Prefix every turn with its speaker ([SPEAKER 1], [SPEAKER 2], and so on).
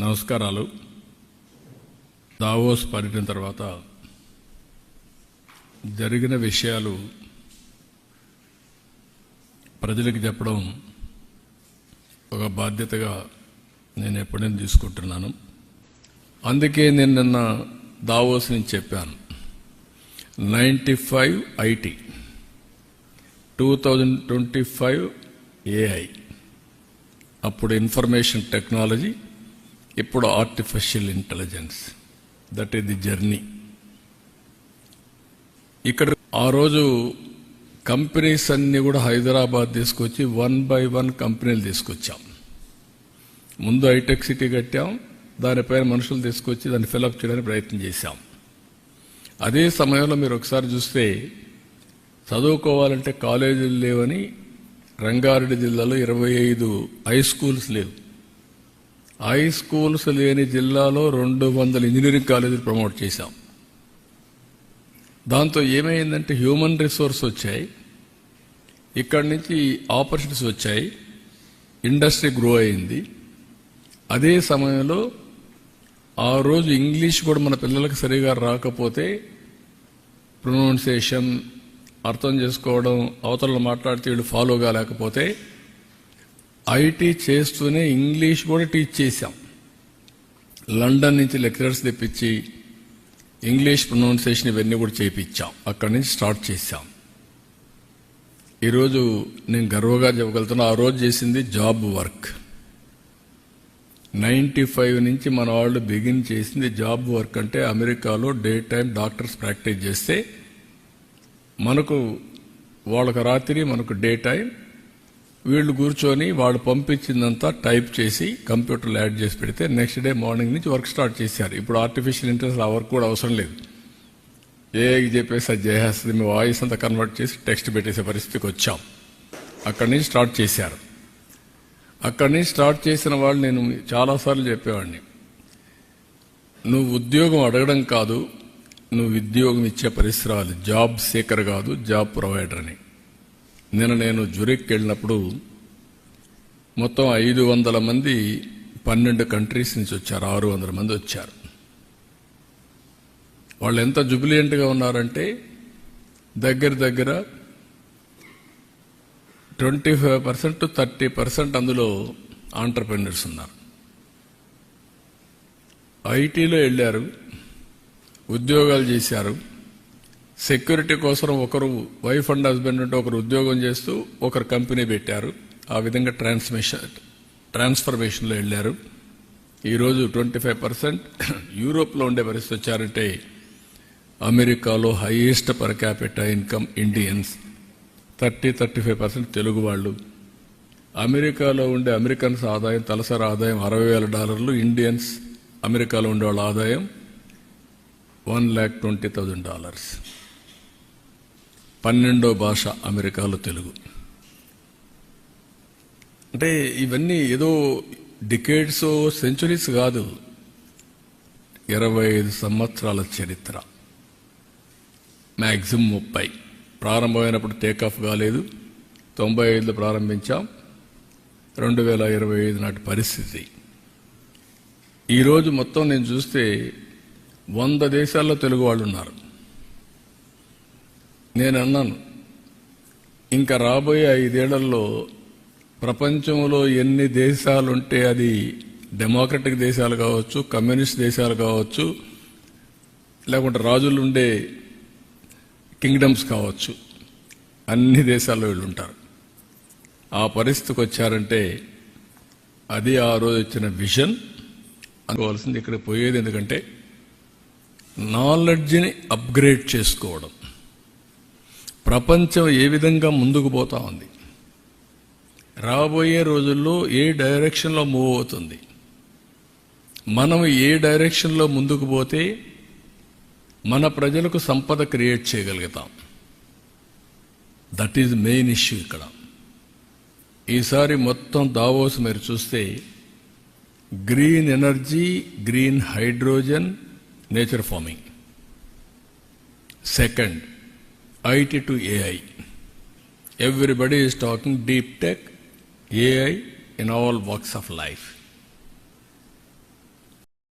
[SPEAKER 1] నమస్కారాలు. దావోస్ పర్యటన తర్వాత జరిగిన విషయాలు ప్రజలకు చెప్పడం ఒక బాధ్యతగా నేను ఎప్పుడైనా తీసుకుంటున్నాను. అందుకే నేను నిన్న దావోస్ నుంచి చెప్పాను. Ninety five IT two thousand twenty five AI అప్పుడు ఇన్ఫర్మేషన్ టెక్నాలజీ ఇప్పుడు artificial intelligence that is the journey ఇక్కడ ఆ రోజు కంపెనీస్ అన్ని కూడా హైదరాబాద్ తీసుకొచ్చి వన్ బై వన్ కంపెనీలు తీసుకొచ్చాం. ముందు హైటెక్ సిటీ కట్టాం. దానిపైన మనుషులు తీసుకొచ్చి దాన్ని ఫిలప్ చేయడానికి ప్రయత్నం చేశాం. అదే సమయంలో మీరు ఒకసారి చూస్తే చదువుకోవాలంటే కాలేజీలు లేవని రంగారెడ్డి జిల్లాలో ఇరవై ఐదు హై స్కూల్స్ లేవు. హై స్కూల్స్ లేని జిల్లాలో రెండు వందల ఇంజనీరింగ్ కాలేజీలు ప్రమోట్ చేశాం. దాంతో ఏమైందంటే హ్యూమన్ రిసోర్స్ వచ్చాయి. ఇక్కడి నుంచి ఆపర్చునిటీస్ వచ్చాయి. ఇండస్ట్రీ గ్రో అయింది. అదే సమయంలో ఆ రోజు ఇంగ్లీష్ కూడా మన పిల్లలకు సరిగా రాకపోతే ప్రొనౌన్సియేషన్ అర్థం చేసుకోవడం అవతల మాట్లాడితే వీళ్ళు ఫాలో కాలేకపోతే ఐటీ చేస్తూనే ఇంగ్లీష్ కూడా టీచ్ చేశాం. లండన్ నుంచి లెక్చరర్స్ తెప్పించి ఇంగ్లీష్ ప్రొనౌన్సియేషన్ ఇవన్నీ కూడా చేయించాం అక్కడి నుంచి స్టార్ట్ చేశాం. ఈరోజు నేను గర్వంగా చెప్పగలుగుతున్నా ఆ రోజు చేసింది జాబ్ వర్క్. నైంటీ ఫైవ్ నుంచి మన వాళ్ళు బిగిన్ చేసింది జాబ్ వర్క్ అంటే అమెరికాలో డే టైం డాక్టర్స్ ప్రాక్టీస్ చేస్తే మనకు వాళ్ళకు రాత్రి మనకు డే టైం వీళ్ళు కూర్చొని వాళ్ళు పంపించిందంతా టైప్ చేసి కంప్యూటర్లో యాడ్ చేసి పెడితే నెక్స్ట్ డే మార్నింగ్ నుంచి వర్క్ స్టార్ట్ చేశారు. ఇప్పుడు ఆర్టిఫిషియల్ ఇంటెలిజెన్స్ ఆ వర్క్ కూడా అవసరం లేదు. ఏ చెప్పేసి అది చేసేస్తుంది. మీ వాయిస్ అంతా కన్వర్ట్ చేసి టెక్స్ట్ పెట్టేసే పరిస్థితికి వచ్చాం. అక్కడి నుంచి స్టార్ట్ చేశారు. అక్కడి నుంచి స్టార్ట్ చేసిన వాళ్ళు నేను చాలాసార్లు చెప్పేవాడిని. నువ్వు ఉద్యోగం అడగడం కాదు నువ్వు ఉద్యోగం ఇచ్చే పరిసరాలు జాబ్ సీకర్ కాదు జాబ్ ప్రొవైడర్ అని. నిన్న నేను జురిక్ వెళ్ళినప్పుడు మొత్తం ఐదు వందల మంది పన్నెండు కంట్రీస్ నుంచి వచ్చారు ఆరు వందల మంది వచ్చారు. వాళ్ళు ఎంత జుబిలియంట్గా ఉన్నారంటే దగ్గర దగ్గర twenty five percent thirty percent అందులో ఆంటర్ప్రెన్యూర్స్ ఉన్నారు. ఐటీలో వెళ్ళారు ఉద్యోగాలు చేశారు సెక్యూరిటీ కోసం ఒకరు వైఫ్ అండ్ హస్బెండ్ ఉంటే ఒకరు ఉద్యోగం చేస్తూ ఒకరు కంపెనీ పెట్టారు. ఆ విధంగా ట్రాన్స్మిషన్ ట్రాన్స్ఫర్మేషన్లో వెళ్ళారు. ఈరోజు ట్వంటీ ఫైవ్ పర్సెంట్ యూరోప్లో ఉండే పరిస్థితి వచ్చారంటే అమెరికాలో highest per capital income Indians. Thirty thirty five percent Telugu వాళ్ళు. అమెరికాలో ఉండే అమెరికన్స్ ఆదాయం తలసరి ఆదాయం అరవై వేల డాలర్లు. ఇండియన్స్ అమెరికాలో ఉండే వాళ్ళ ఆదాయం one lakh twenty thousand dollars. పన్నెండో భాష అమెరికాలో తెలుగు. అంటే ఇవన్నీ ఏదో డికేడ్స్ సెంచురీస్ కాదు. ఇరవై ఐదు సంవత్సరాల చరిత్ర. మ్యాక్సిమం ముప్పై. ప్రారంభమైనప్పుడు టేకాఫ్ కాలేదు. తొంభై ఐదులో ప్రారంభించాం. రెండు వేల ఇరవై ఐదు నాటి పరిస్థితి. ఈరోజు మొత్తం నేను చూస్తే వంద దేశాల్లో తెలుగు వాళ్ళు ఉన్నారు నేను అన్నాను ఇంకా రాబోయే ఐదేళ్ళలో ప్రపంచంలో ఎన్ని దేశాలుంటే అది డెమోక్రటిక్ దేశాలు కావచ్చు కమ్యూనిస్ట్ దేశాలు కావచ్చు లేకుంటే రాజులు ఉండే కింగ్డమ్స్ కావచ్చు. అన్ని దేశాల్లో వీళ్ళు ఉంటారు ఆ పరిస్థితికి వచ్చారంటే అది ఆ రోజు వచ్చిన విజన్. అనుకోవాల్సింది ఇక్కడ పోయేది ఎందుకంటే నాలెడ్జ్ని అప్గ్రేడ్ చేసుకోవడం. ప్రపంచం ఏ విధంగా ముందుకు పోతా ఉంది? రాబోయే రోజుల్లో ఏ డైరెక్షన్లో మూవ్ అవుతుంది? మనం ఏ డైరెక్షన్లో ముందుకు పోతే మన ప్రజలకు సంపద క్రియేట్ చేయగలుగుతాం? దట్ ఈజ్ మెయిన్ ఇష్యూ ఇక్కడ. ఈసారి మొత్తం దావోస్ మీరు చూస్తే green energy green hydrogen nature farming. Second IT to AI. Everybody is talking deep tech, AI in all walks of life.